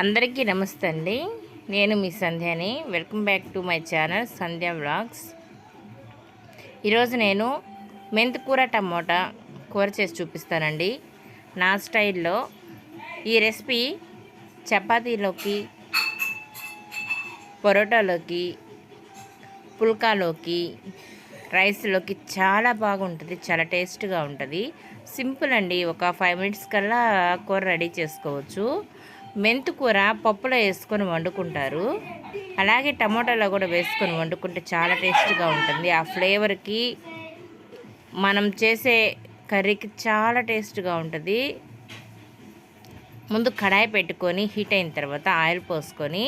అందరికీ నమస్తే అండి. నేను మీ సంధ్యాని. Welcome back to my channel Sandhya vlogs ఈరోజు నేను మెంతికూర టమోటా కూర చేసి చూపిస్తానండి. నా స్టైల్లో ఈ రెసిపీ చపాతీలోకి పొరోటాలోకి పుల్కాలోకి రైస్లోకి చాలా బాగుంటుంది చాలా టేస్ట్గా ఉంటుంది. సింపుల్ అండి ఒక ఫైవ్ మినిట్స్ కల్లా కూర రెడీ చేసుకోవచ్చు. మెంతు కూర పప్పులో వేసుకొని వండుకుంటారు. అలాగే టమోటాలో కూడా వేసుకొని వండుకుంటే చాలా టేస్ట్గా ఉంటుంది. ఆ ఫ్లేవర్కి మనం చేసే కర్రీకి చాలా టేస్ట్గా ఉంటుంది. ముందు కడాయి పెట్టుకొని హీట్ అయిన తర్వాత ఆయిల్ పోసుకొని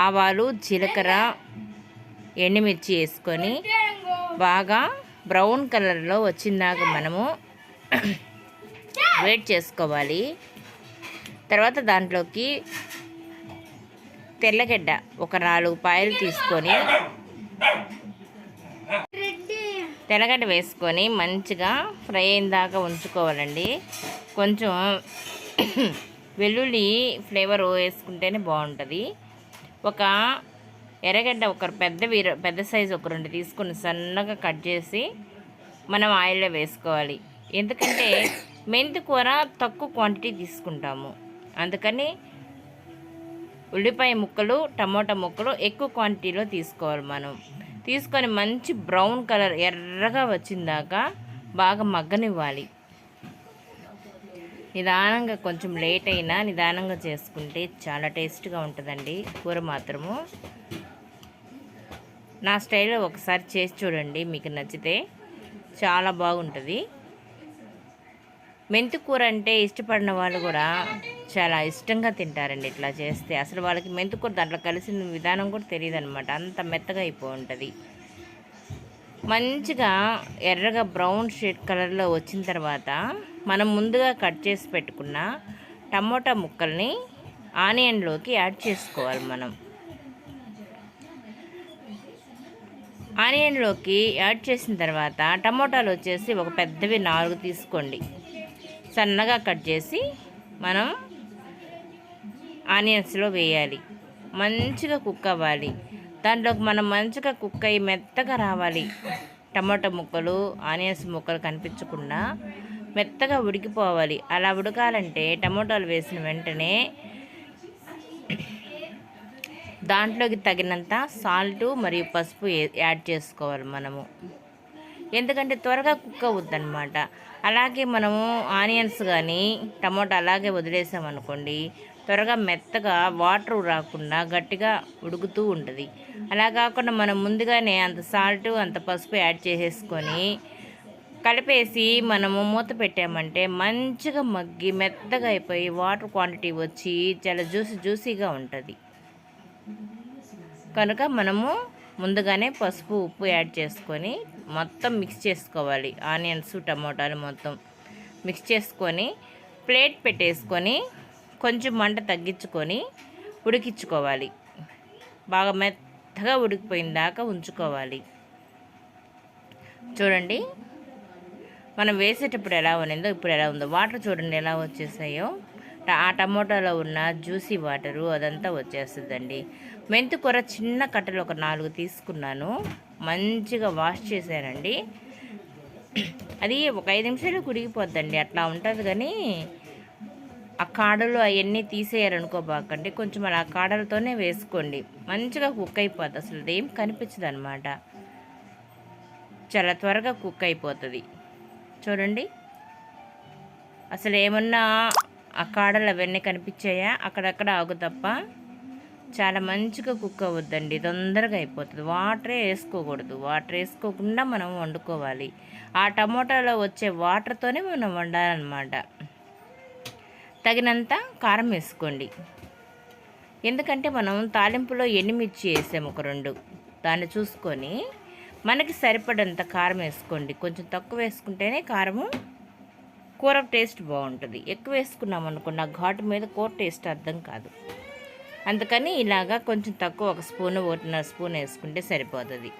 ఆవాలు జీలకర్ర ఎండుమిర్చి వేసుకొని బాగా బ్రౌన్ కలర్లో వచ్చిందాక మనము వెయిట్ చేసుకోవాలి. తర్వాత దాంట్లోకి తెల్లగడ్డ ఒక నాలుగు పాయలు తీసుకొని తెల్లగడ్డ వేసుకొని మంచిగా ఫ్రై అయిన దాకా ఉంచుకోవాలండి. కొంచెం వెల్లుల్లి ఫ్లేవర్ వేసుకుంటేనే బాగుంటుంది. ఒక ఎర్రగడ్డ ఒక పెద్ద వీర పెద్ద సైజు ఒక రెండు తీసుకొని సన్నగా కట్ చేసి మనం ఆయిల్లో వేసుకోవాలి. ఎందుకంటే మెంతి కూర తక్కువ క్వాంటిటీ తీసుకుంటాము. అందుకని ఉల్లిపాయ ముక్కలు టమోటా ముక్కలు ఎక్కువ క్వాంటిటీలో తీసుకోవాలి మనం. తీసుకొని మంచి బ్రౌన్ కలర్ ఎర్రగా వచ్చిందాకా బాగా మగ్గనివ్వాలి. నిదానంగా కొంచెం లేట్ అయినా నిదానంగా చేసుకుంటే చాలా టేస్ట్గా ఉంటుందండి కూర మాత్రము. నా స్టైల్లో ఒకసారి చేసి చూడండి మీకు నచ్చితే. చాలా బాగుంటుంది. మెంతి కూర అంటే ఇష్టపడిన వాళ్ళు కూడా చాలా ఇష్టంగా తింటారండి ఇట్లా చేస్తే. అసలు వాళ్ళకి మెంతి కూర దాంట్లో కలిసిన విధానం కూడా తెలియదు అనమాట అంత మెత్తగా అయిపో ఉంటుంది మంచిగా ఎర్రగా బ్రౌన్ షేడ్ కలర్లో వచ్చిన తర్వాత మనం ముందుగా కట్ చేసి పెట్టుకున్న టమోటా ముక్కల్ని ఆనియన్లోకి యాడ్ చేసుకోవాలి మనం. ఆనియన్లోకి యాడ్ చేసిన తర్వాత టమోటాలు వచ్చేసి ఒక పెద్దవి నాలుగు తీసుకోండి. సన్నగా కట్ చేసి మనం ఆనియన్స్లో వేయాలి. మంచిగా కుక్ అవ్వాలి. దాంట్లోకి మనం మంచిగా కుక్ అయ్యి మెత్తగా రావాలి. టమాటా ముక్కలు ఆనియన్స్ ముక్కలు కనిపించకుండా మెత్తగా ఉడికిపోవాలి. అలా ఉడకాలంటే టమోటాలు వేసిన వెంటనే దాంట్లోకి తగినంత సాల్ట్ మరియు పసుపు యాడ్ చేసుకోవాలి మనము. ఎందుకంటే త్వరగా కుక్ అవుద్దన్నమాట. అలాగే మనము ఆనియన్స్ కానీ టమోటా అలాగే వదిలేసామనుకోండి త్వరగా మెత్తగా వాటర్ రాకుండా గట్టిగా ఉడుకుతూ ఉంటుంది. అలా కాకుండా మనం ముందుగానే అంత సాల్ట్ అంత పసుపు యాడ్ చేసేసుకొని కలిపేసి మనము మూత పెట్టామంటే మంచిగా మగ్గి మెత్తగా అయిపోయి వాటర్ క్వాంటిటీ వచ్చి చాలా జ్యూసీ జ్యూసీగా ఉంటుంది. కనుక మనము ముందుగానే పసుపు ఉప్పు యాడ్ చేసుకొని మొత్తం మిక్స్ చేసుకోవాలి. ఆనియన్స్ టమోటాలు మొత్తం మిక్స్ చేసుకొని ప్లేట్ పెట్టేసుకొని కొంచెం మంట తగ్గించుకొని ఉడికించుకోవాలి. బాగా మెత్తగా ఉడికిపోయిన దాకా ఉంచుకోవాలి. చూడండి మనం వేసేటప్పుడు ఎలా ఉన్నదో ఇప్పుడు ఎలా ఉందో. వాటర్ చూడండి ఎలా వచ్చేసాయో. ఆ టమోటాలో ఉన్న జ్యూసీ వాటరు అదంతా వచ్చేస్తుందండి. మెంతికూర చిన్న కట్టలు ఒక నాలుగు తీసుకున్నాను. మంచిగా వాష్ చేశానండి. అది ఒక ఐదు నిమిషాలు కుడిగిపోద్దండి అట్లా ఉంటుంది కానీ ఆ కాడలు అవన్నీ తీసేయాలనుకోబాకండి కొంచెం అలా కాడలతోనే వేసుకోండి. మంచిగా కుక్ అయిపోద్ది అసలు అదేం కనిపించదు అనమాట చాలా త్వరగా కుక్ అయిపోతుంది. చూడండి. అసలు ఏమన్నా ఆ కాడలు అవన్నీ కనిపించాయా? అక్కడక్కడ ఆగు తప్ప. చాలా మంచిగా కుక్ అవ్వద్దండి. తొందరగా అయిపోతుంది. వాటరే వేసుకోకూడదు. వాటర్ వేసుకోకుండా మనం వండుకోవాలి. ఆ టమోటాలో వచ్చే వాటర్తోనే మనం వండాలన్నమాట. తగినంత కారం వేసుకోండి. ఎందుకంటే మనం తాలింపులో ఎండుమిర్చి వేసాము ఒక రెండు. దాన్ని చూసుకొని మనకి సరిపడంత కారం వేసుకోండి. కొంచెం తక్కువ వేసుకుంటేనే కారము కూర టేస్ట్ బాగుంటుంది. ఎక్కువ వేసుకున్నాం అనుకున్న ఘాటు మీద కూర టేస్ట్ అర్థం కాదు. అందుకని ఇలాగా కొంచెం తక్కువ ఒక స్పూన్ ఒకటిన్నర స్పూన్ వేసుకుంటే సరిపోతుంది.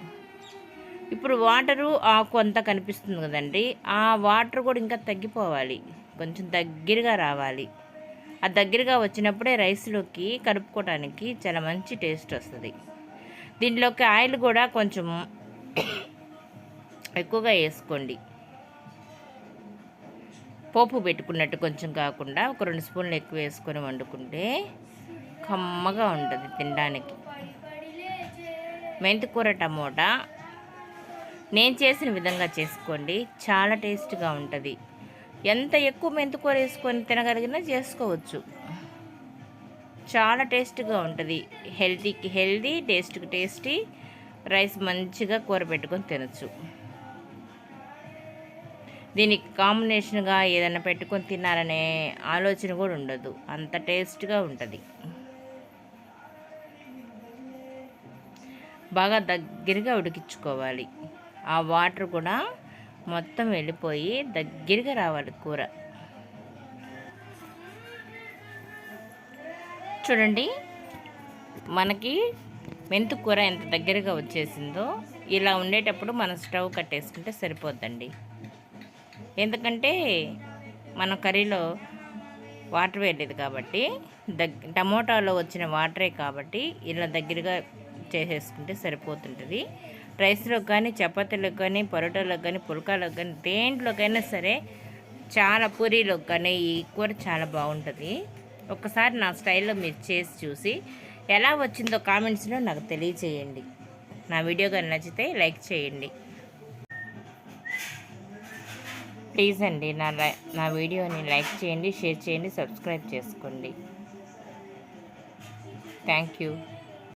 ఇప్పుడు వాటరు ఆకు అంతా కనిపిస్తుంది కదండి. ఆ వాటర్ కూడా ఇంకా తగ్గిపోవాలి. కొంచెం దగ్గరగా రావాలి. ఆ దగ్గరగా వచ్చినప్పుడే రైస్లోకి కలుపుకోవడానికి చాలా మంచి టేస్ట్ వస్తుంది. దీంట్లోకి ఆయిల్ కూడా కొంచెం ఎక్కువగా వేసుకోండి. పోపు పెట్టుకున్నట్టు కొంచెం కాకుండా ఒక రెండు స్పూన్లు ఎక్కువ వేసుకొని వండుకుంటే కమ్మగా ఉంటుంది తినడానికి. మెంతికూర టమోటా. నేను చేసిన విధంగా చేసుకోండి. చాలా టేస్ట్గా ఉంటుంది. ఎంత ఎక్కువ మెంతికూర వేసుకొని తినగలిగినా చేసుకోవచ్చు. చాలా టేస్ట్గా ఉంటుంది. హెల్తీకి హెల్తీ టేస్ట్కి టేస్టీ. రైస్ మంచిగా కూర పెట్టుకొని తినచ్చు. దీనికి కాంబినేషన్గా ఏదైనా పెట్టుకొని తినాలనే ఆలోచన కూడా ఉండదు. అంత టేస్ట్గా ఉంటుంది. బాగా దగ్గరగా ఉడికించుకోవాలి. ఆ వాటర్ కూడా మొత్తం వెళ్ళిపోయి దగ్గరగా రావాలి కూర. చూడండి మనకి మెంతు కూర ఎంత దగ్గరగా వచ్చేసిందో ఇలా ఉండేటప్పుడు మనం స్టవ్ కట్టేసుకుంటే సరిపోద్దండి. ఎందుకంటే మన కర్రీలో వాటర్ వేయలేదు కాబట్టి దగ్ టమోటాలో వచ్చిన వాటరే కాబట్టి ఇలా దగ్గరగా చేసేసుకుంటే సరిపోతుంటుంది. రైస్లో కానీ చపాతీలకు కానీ పరోటాలకు కానీ పుల్కాలకు కానీ దేంట్లోకైనా సరే చాలా పూరీలోకి కానీ ఈ కూర చాలా బాగుంటుంది. ఒకసారి నా స్టైల్లో మీరు చేసి చూసి ఎలా వచ్చిందో కామెంట్స్లో నాకు తెలియచేయండి. నా వీడియో కానీ నచ్చితే లైక్ చేయండి. ప్లీజ్ అండి నా నా వీడియోని లైక్ చేయండి షేర్ చేయండి సబ్స్క్రైబ్ చేసుకోండి. Thank you.